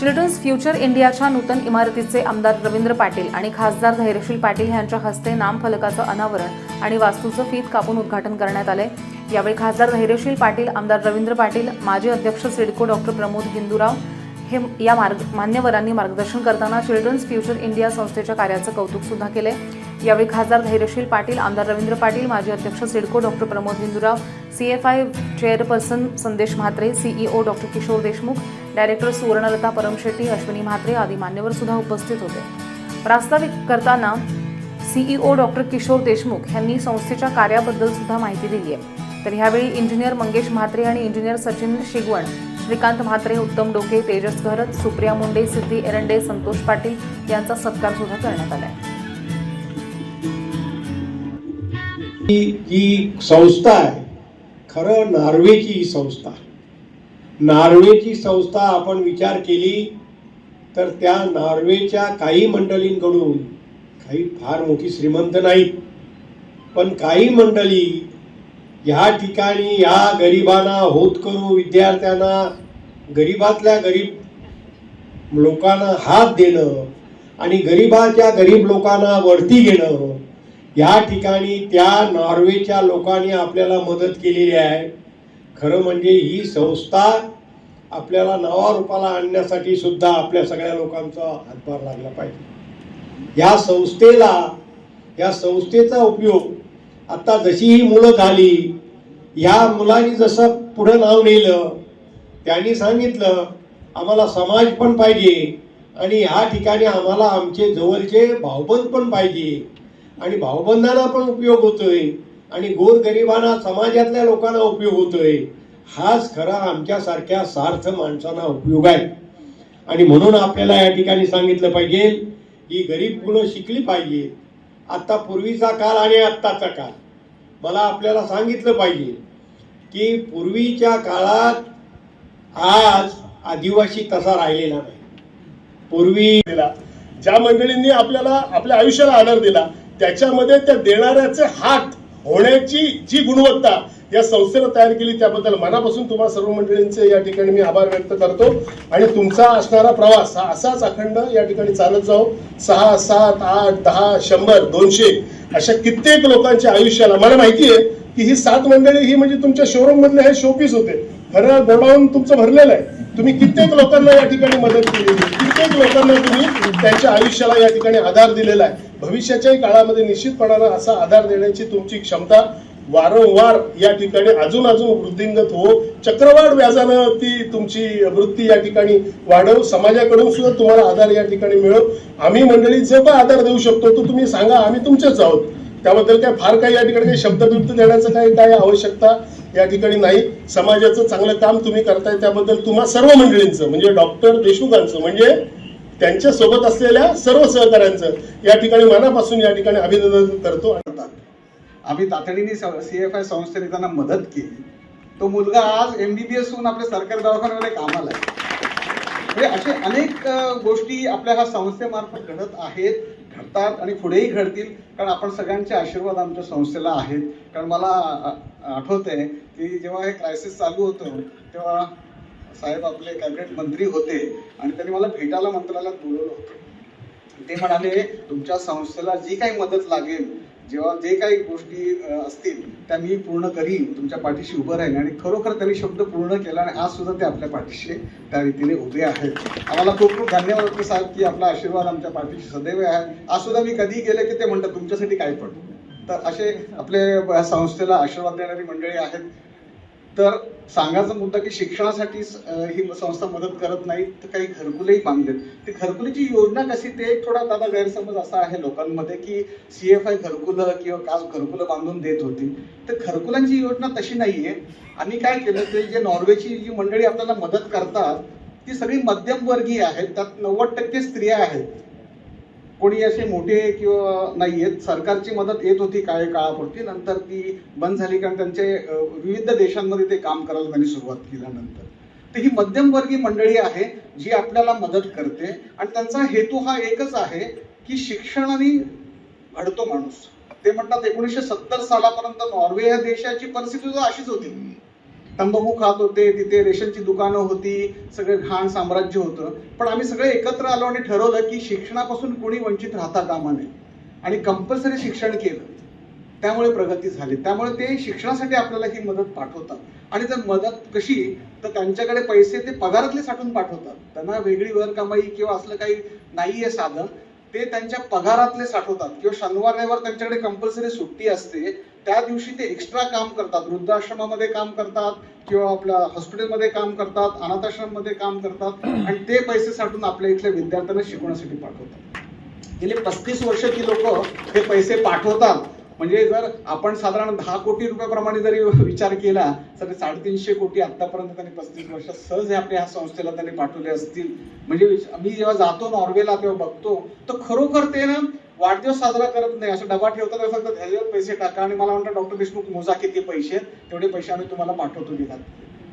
Children's future इंडियाच्या नूतन इमारतीचे आमदार रवींद्र पाटील आणि खासदार धैर्यशील पाटील यांच्या हस्ते नामफलकाचं अनावरण आणि वास्तूचं फीत कापून उद्घाटन करण्यात आले यावेळी खासदार धैर्यशील पाटील आमदार रवींद्र पाटील माजी अध्यक्ष सिडको डॉक्टर प्रमोद हिंदूराव हे या मार्ग मान्यवरांनी मार्गदर्शन करताना चिल्ड्रन्स फ्युचर इंडिया संस्थेच्या कार्याचं कौतुक सुद्धा केले यावेळी खासदार धैर्यशील पाटील आमदार रवींद्र पाटील माजी अध्यक्ष CIDCO doctor Pramod Hindurao CFI chairperson Sandesh Mhatre CEO doctor Kishor Deshmukh director Suvarnalata Paramshetti Ashwini Mhatre आदी मान्यवर सुद्धा उपस्थित होते. प्रास्ताविक करताना सीईओ डॉक्टर किशोर देशमुख यांनी संस्थेच्या कार्याबद्दल सुद्धा माहिती दिली आहे तर ह्यावेळी इंजिनियर मंगेश म्हात्रे आणि इंजिनियर सचिन शिगवण श्रीकांत म्हात्रे उत्तम डोके तेजस घरत सुप्रिया मुंडे सिद्धी एरंडे संतोष पाटील यांचा सत्कार सुद्धा करण्यात आला आहे ही जी संस्था आहे. खरं नॉर्वेची ही संस्था. नॉर्वेची संस्था आपण विचार केली तर त्या नॉर्वेच्या काही मंडळींकडून काही फार मोठी श्रीमंत नाहीत पण काही मंडळी ह्या ठिकाणी या गरिबांना होत करू विद्यार्थ्यांना गरिबातल्या गरीब लोकांना हात देणं आणि गरिबाच्या गरीब लोकांना वरती घेणं या ठिकाणी त्या नॉर्वेच्या लोकांनी आपल्याला मदत केलेली आहे. खरं म्हणजे ही संस्था आपल्याला नवा रूपाला आणण्यासाठी सुद्धा आपल्या सगळ्या लोकांचा हातभार लागला पाहिजे. या संस्थेला या संस्थेचा उपयोग आता जशी ही मुलं झाली या मुलांनी जसं पुढं नाव नेलं त्यांनी सांगितलं आम्हाला समाज पण पाहिजे आणि ह्या ठिकाणी आम्हाला आमचे जवळचे भाऊबंद पण पाहिजे. आणि भाऊबंधांना पण उपयोग होतोय आणि गोरगरिबांना समाजातल्या लोकांना उपयोग होतोय. हाच खरा आमच्यासारख्या सार्थ माणसांना उपयोग आहे. आणि म्हणून आपल्याला या ठिकाणी सांगितलं पाहिजे ही गरीब मुलं शिकली पाहिजे? आता पूर्वीचा काळ आणि आत्ताचा काळ. मला आपल्याला सांगितलं पाहिजे की पूर्वीच्या काळात आज आदिवासी तसा राहिलेला नाही. पूर्वी ज्या मंडळींनी आपल्याला आपल्या आयुष्याला आधार दिला त्याच्यामध्ये त्या देणाऱ्याचे हात होण्याची जी गुणवत्ता या संस्थेनं तयार केली त्याबद्दल मनापासून तुम्हाला सर्व मंडळींचे या ठिकाणी मी आभार व्यक्त करतो. आणि तुमचा असणारा प्रवास हा असाच अखंड या ठिकाणी चालत जाऊ सहा सात आठ दहा शंभर दोनशे अशा कित्येक लोकांच्या आयुष्याला मला माहिती आहे की ही सात मंडळी ही म्हणजे तुमच्या शोरूम मधले हे शोपीस होते. खरं गोडाऊन तुमचं भरलेलं आहे. तुम्ही कित्येक लोकांना या ठिकाणी मदत केलेली लोकांना तुम्ही त्यांच्या आयुष्याला या ठिकाणी आधार दिलेला आहे. भविष्याच्याही काळामध्ये निश्चितपणानं असा आधार देण्याची तुमची क्षमता वारंवार या ठिकाणी अजून अजून वृद्धिंगत हो. चक्रवाढ व्याजानं ती तुमची वृत्ती या ठिकाणी वाढव. समाजाकडून सुद्धा तुम्हाला आधार या ठिकाणी मिळव. आम्ही मंडळी जो काय आधार देऊ शकतो तो तुम्ही सांगा. आम्ही तुमचेच आहोत. त्याबद्दल काय फार काही या ठिकाणी काही शब्दबिब्द देण्याचं काही काय आवश्यकता या ठिकाणी नाही. समाजाचं चांगलं काम तुम्ही करताय त्याबद्दल तुम्हा सर्व मंडळींचं म्हणजे डॉक्टर देशमुखांचं म्हणजे त्यांच्यासोबत असलेल्या सर्व सहकाऱ्यांचं या ठिकाणी मनापासून या ठिकाणी अभिनंदन करतो करतात. आम्ही तातडीने सी एफ आय संस्थेने त्यांना मदत केली. तो मुलगा आज एमबीबीएस होऊन आपल्या सरकारी दवाखान्यामध्ये कामाला आहे. म्हणजे असे अनेक गोष्टी आपल्या ह्या संस्थेमार्फत घडत आहेत घडतात आणि पुढेही घडतील. कारण आपण सगळ्यांचे आशीर्वाद आमच्या संस्थेला आहेत. कारण मला आठवत आहे की जेव्हा हे क्रायसिस चालू होतं तेव्हा साहेब आपले कॅबिनेट मंत्री होते आणि त्यांनी मला भेटायला मंत्रालयात बोलवलं होतं. ते म्हणाले तुमच्या संस्थेला जी काही मदत लागेल जेव्हा जे काही गोष्टी असतील त्या मी पूर्ण करीन तुमच्या पाठीशी उभं राहीन. आणि खरोखर त्यांनी शब्द पूर्ण केला आणि आज सुद्धा ते आपल्या पाठीशी त्या रीतीने उभे आहेत. आम्हाला खूप खूप धन्यवाद वाटतो साहेब की आपला आशीर्वाद आमच्या पाठीशी सदैव आहे. आज सुद्धा मी कधी गेले की ते म्हणतात तुमच्यासाठी काय पडतो तर असे आपले संस्थेला आशीर्वाद देणारी मंडळी आहेत. तर सांगायचा मुद्दा की शिक्षणासाठी ही संस्था मदत करत नाही तर काही घरकुलही बांधलेत. ते घरकुलीची योजना कशी ते थोडा दादा गैरसमज असा आहे लोकांमध्ये की सी एफ आय घरकुलं किंवा कास घरकुलं बांधून देत होती. तर घरकुलांची योजना तशी नाही आहे आम्ही काय केलं ते जे नॉर्वेची जी मंडळी आपल्याला मदत करतात ती सगळी मध्यमवर्गीय आहेत. त्यात नव्वद टक्के स्त्रिया आहेत. कोणी असे मोठे किंवा नाही आहेत सरकारची मदत येत होती काही काळापुरती. नंतर ती बंद झाली कारण त्यांचे विविध देशांमध्ये ते काम करायला त्यांनी सुरुवात केल्यानंतर. तर ही मध्यमवर्गीय मंडळी आहे जी आपल्याला मदत करते आणि त्यांचा हेतू हा एकच आहे की शिक्षणाने घडतो माणूस. ते म्हणतात एकोणीसशे सत्तर सालापर्यंत नॉर्वे या देशाची परिस्थिती सुद्धा अशीच होती. तंबाखू खात होते तिथे रेशनची दुकानं होती सगळे घाण साम्राज्य होतं. पण आम्ही सगळे एकत्र आलो आणि ठरवलं की शिक्षणापासून कोणी वंचित राहता कामा नये. आणि कंपल्सरी शिक्षण केलं. त्यामुळे प्रगती झाली. त्यामुळे ते शिक्षणासाठी आपल्याला ही मदत पाठवतात. आणि जर मदत कशी तर त्यांच्याकडे पैसे ते पगारातले साठून पाठवतात. त्यांना वेगळी वर कमाई किंवा असलं काही नाहीये साधन ते त्यांच्या पगारातले साठवतात. किंवा शनिवार रविवार त्यांच्याकडे कंपल्सरी सुट्टी असते त्या दिवशी ते एक्स्ट्रा काम करतात. वृद्धाश्रमामध्ये काम करतात किंवा आपल्या हॉस्पिटलमध्ये काम करतात अनाथाश्रममध्ये काम करतात आणि ते पैसे साठून आपल्या इथल्या विद्यार्थ्यांना शिकवण्यासाठी पाठवतात. गेले पस्तीस वर्ष ती लोक हे पैसे पाठवतात. म्हणजे जर आपण साधारण दहा कोटी रुपयाप्रमाणे जरी विचार केला तर साडेतीनशे कोटी आतापर्यंत त्यांनी पस्तीस वर्षात सहज हे आपल्या ह्या संस्थेला त्यांनी पाठवले असतील. म्हणजे मी जेव्हा जातो नॉर्वेला तेव्हा बघतो तर खरोखर ते ना वाढदिवस साजरा करत नाही असं डबा ठेवतात फक्त ह्याच्यावर पैसे टाका आणि मला म्हणतात डॉक्टर देशमुख मोजा किती पैसे तेवढे पैसे आम्ही तुम्हाला पाठवतो देतात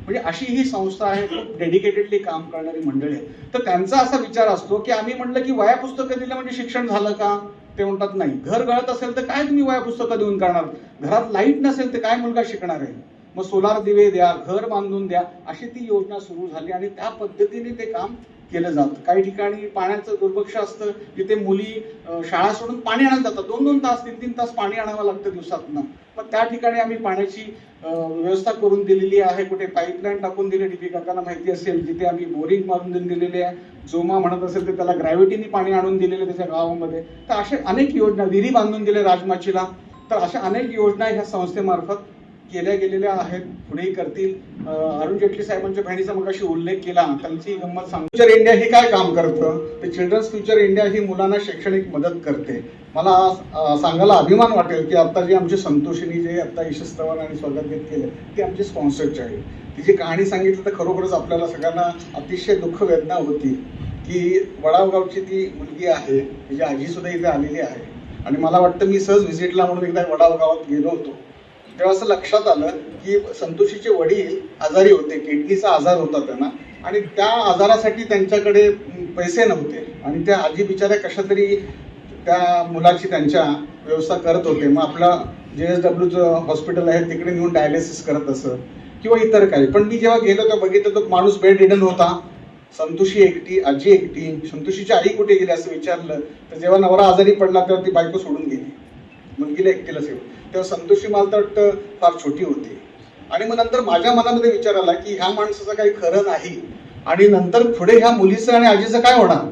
म्हणजे अशी ही संस्था आहे खूप डेडिकेटेडली काम करणारी मंडळी आहे. तर त्यांचा असा विचार असतो की आम्ही म्हटलं की वया पुस्तकं दिलं म्हणजे शिक्षण झालं का? ते म्हणतात नाही घर गळत असेल तर काय तुम्ही वया पुस्तकं देऊन करणार? घरात लाइट नसेल तर काय मुलगा शिकणार आहे? मग सोलार दिवे द्या घर बांधून द्या. अशी ती योजना सुरू झाली आणि त्या पद्धतीने ते काम केलं जातं. काही ठिकाणी पाण्याचं दुर्भक्ष असतं जिथे मुली शाळा सोडून पाणी आणायला जातात. दोन दोन तास तीन तीन तास पाणी आणावं लागतं दिवसातनं मग त्या ठिकाणी आम्ही पाण्याची व्यवस्था करून दिलेली आहे. कुठे पाईपलाईन टाकून दिली डीपी काकांना माहिती असेल जिथे आम्ही बोरिंग बांधून दिलेली आहे. जोमा म्हणत असेल तर त्याला ग्रॅव्हिटीने पाणी आणून दिलेले त्याच्या गावामध्ये. तर असे अनेक योजना विहिरी बांधून दिले राजमाचीला. तर अशा अनेक योजना ह्या संस्थेमार्फत केल्या गेलेल्या आहेत पुढेही करतील. अरुण जेटली साहेबांच्या बहिणीचा मगाशी उल्लेख केला. त्यांची गंमत सांग फ्युचर इंडिया हे काय काम करतं? तर चिल्ड्रन्स फ्युचर इंडिया ही मुलांना शैक्षणिक मदत करते. मला सांगायला अभिमान वाटेल की आता जी आमची संतोषिनी जे आता यशस्तवन आणि स्वागत केले ती आमची स्पॉन्सरची आहे. तिची कहाणी सांगितली तर खरोखरच आपल्याला सगळ्यांना अतिशय दुःख वेदना होती की वडावगावची ती मुलगी आहे तिची आजी सुद्धा इथे आलेली आहे. आणि मला वाटतं मी सहज व्हिजिटला म्हणून एकदा वडावगावात गेलो होतो. तेव्हा असं लक्षात आलं की संतोषीचे वडील आजारी होते किडनीचा आजार होता त्यांना. आणि त्या आजारासाठी त्यांच्याकडे पैसे नव्हते. आणि त्या आजी बिचाऱ्या कशा तरी त्या मुलाची त्यांच्या व्यवस्था करत होते. मग आपला जे एस डब्ल्यूचं हॉस्पिटल आहे तिकडे नेऊन डायलिसिस करत असत किंवा इतर काही. पण मी जेव्हा गेलो तेव्हा बघितलं तो माणूस बेड रिडन होता. संतोषी एकटी आजी एकटी. संतोषीची आई कुठे गेली असं विचारलं. तर जेव्हा नवरा आजारी पडला तेव्हा ती बायको सोडून गेली. मुलगीला एकटीला सेवा तेव्हा संतोषी मला तर वाटतं फार छोटी होती. आणि मग नंतर माझ्या मनामध्ये विचार आला की ह्या माणसाचं काही खरं नाही. आणि नंतर पुढे ह्या मुलीचं आणि आजीचं काय होणार?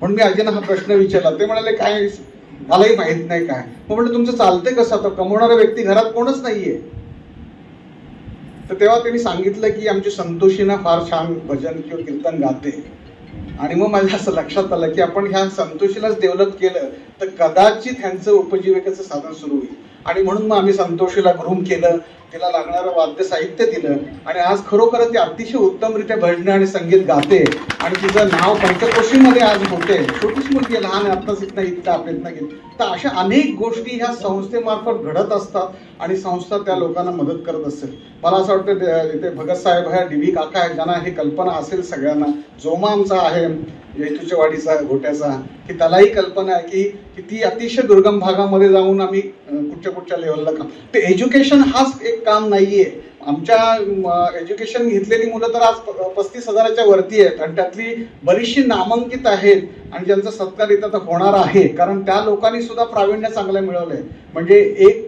म्हणून मी आजीनं हा प्रश्न विचारला. ते म्हणाले काय मलाही माहीत नाही काय. मग म्हटलं तुमचं चालतंय कसं आता? कमवणारा व्यक्ती घरात कोणच नाहीये. तर तेव्हा त्यांनी सांगितलं की आमची संतोषीना फार छान भजन किंवा कीर्तन गाते. आणि मग माझ्या असं लक्षात आलं की आपण ह्या संतोषीलाच डेव्हलप केलं तर कदाचित ह्यांचं उपजीविकेचं साधन सुरू होईल. आणि म्हणून मग आम्ही संतोषीला ग्रूम केलं. तिला लागणारं वाद्य साहित्य दिलं आणि आज खरोखर ती अतिशय उत्तमरित्या भजनं आणि संगीत गाते आणि तिचं नाव पंचकोशीमध्ये आज होते. छोटीच मुलगी लहान आत्ताच इथं इथं आपल्या इथनं गेली तर अशा अनेक गोष्टी ह्या संस्थेमार्फत घडत असतात आणि संस्था त्या लोकांना मदत करत असेल. मला असं वाटतं इथे भगत साहेब आहे डी व्ही काका आहे ज्यांना ही कल्पना असेल सगळ्यांना. जोमा आमचा आहे येतूच्या वाडीचा घोट्याचा की त्यालाही कल्पना आहे की किती अतिशय दुर्गम भागामध्ये जाऊन आम्ही कुठच्या कुठच्या लेवलला काम ते एज्युकेशन हाच एक काम नाहीये. आमच्या एज्युकेशन घेतलेली मुलं तर आज प- पस्तीस हजाराच्या वरती आहेत. आणि त्यातली बरीचशी नामांकित आहेत. आणि ज्यांचा सत्कार इथं होणार आहे. कारण त्या लोकांनी सुद्धा प्रावीण्य चांगलं मिळवलंय. म्हणजे एक